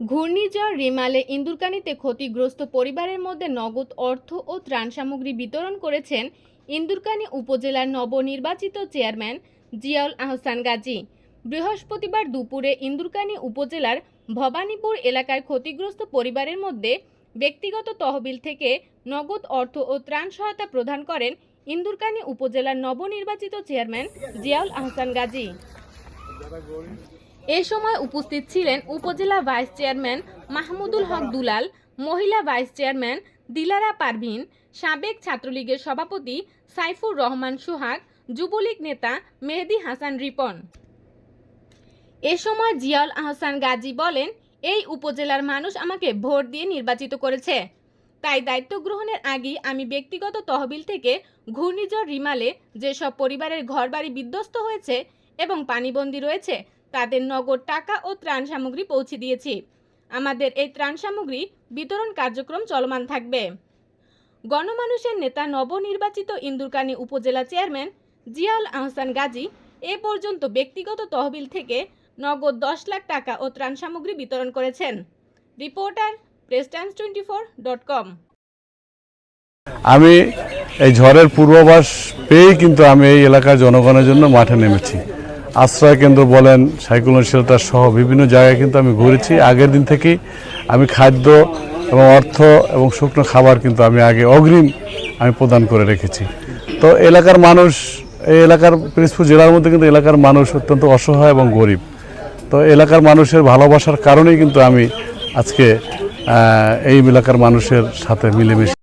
ঘূর্ণিঝড় রিমালে ইন্দুরকানিতে ক্ষতিগ্রস্ত পরিবারের মধ্যে নগদ অর্থ ও ত্রাণ সামগ্রী বিতরণ করেছেন ইন্দুরকানী উপজেলার নবনির্বাচিত চেয়ারম্যান জিয়াউল আহসান গাজী। বৃহস্পতিবার দুপুরে ইন্দুরকানী উপজেলার ভবানীপুর এলাকার ক্ষতিগ্রস্ত পরিবারের মধ্যে ব্যক্তিগত তহবিল থেকে নগদ অর্থ ও ত্রাণ সহায়তা প্রদান করেন ইন্দুরকানী উপজেলার নবনির্বাচিত চেয়ারম্যান জিয়াউল আহসান গাজী। এ সময় উপস্থিত ছিলেন উপজেলা ভাইস চেয়ারম্যান মাহমুদুল হক দুলাল, মহিলা ভাইস চেয়ারম্যান দিলারা পারভিন, সাবেক ছাত্রলীগের সভাপতি সাইফুর রহমান সোহাগ, যুবলীগ নেতা মেহেদি হাসান রিপন। এ সময় জিয়াউল আহসান গাজী বলেন, এই উপজেলার মানুষ আমাকে ভোট দিয়ে নির্বাচিত করেছে। তাই দায়িত্ব গ্রহণের আগেই আমি ব্যক্তিগত তহবিল থেকে ঘূর্ণিঝড় রিমালে যেসব পরিবারের ঘরবাড়ি বিধ্বস্ত হয়েছে এবং পানিবন্দী রয়েছে তাদের নগদ টাকা ও ত্রাণ সামগ্রী পৌঁছে দিয়েছি। আমাদের এই ত্রাণ সামগ্রী বিতরণ কার্যক্রম চলমান থাকবে। গণমানুষের নেতা নবনির্বাচিত ইন্দুরকানি উপজেলা চেয়ারম্যান জিয়াউল আহসান গাজী এ পর্যন্ত ব্যক্তিগত তহবিল থেকে নগদ দশ লাখ টাকা ও ত্রাণ সামগ্রী বিতরণ করেছেন। Reporter press times twenty four dot com. আমি এই ঝড়ের পূর্বাভাস পেয়েই কিন্তু আমি এই এলাকার জনগণের জন্য মাঠে নেমেছি। আশ্রয় কেন্দ্র বলেন সাইক্লোন শেল্টার সহ বিভিন্ন জায়গায় কিন্তু আমি ঘুরেছি। আগের দিন থেকেই আমি খাদ্য এবং অর্থ এবং শুকনো খাবার কিন্তু আমি আগে অগ্রিম আমি প্রদান করে রেখেছি। তো এলাকার মানুষ, এই এলাকার পিরিজপুর জেলার মধ্যে কিন্তু এলাকার মানুষ অত্যন্ত অসহায় এবং গরিব। তো এলাকার মানুষের ভালোবাসার কারণেই কিন্তু আমি আজকে এই এলাকার মানুষের সাথে মিলেমিশে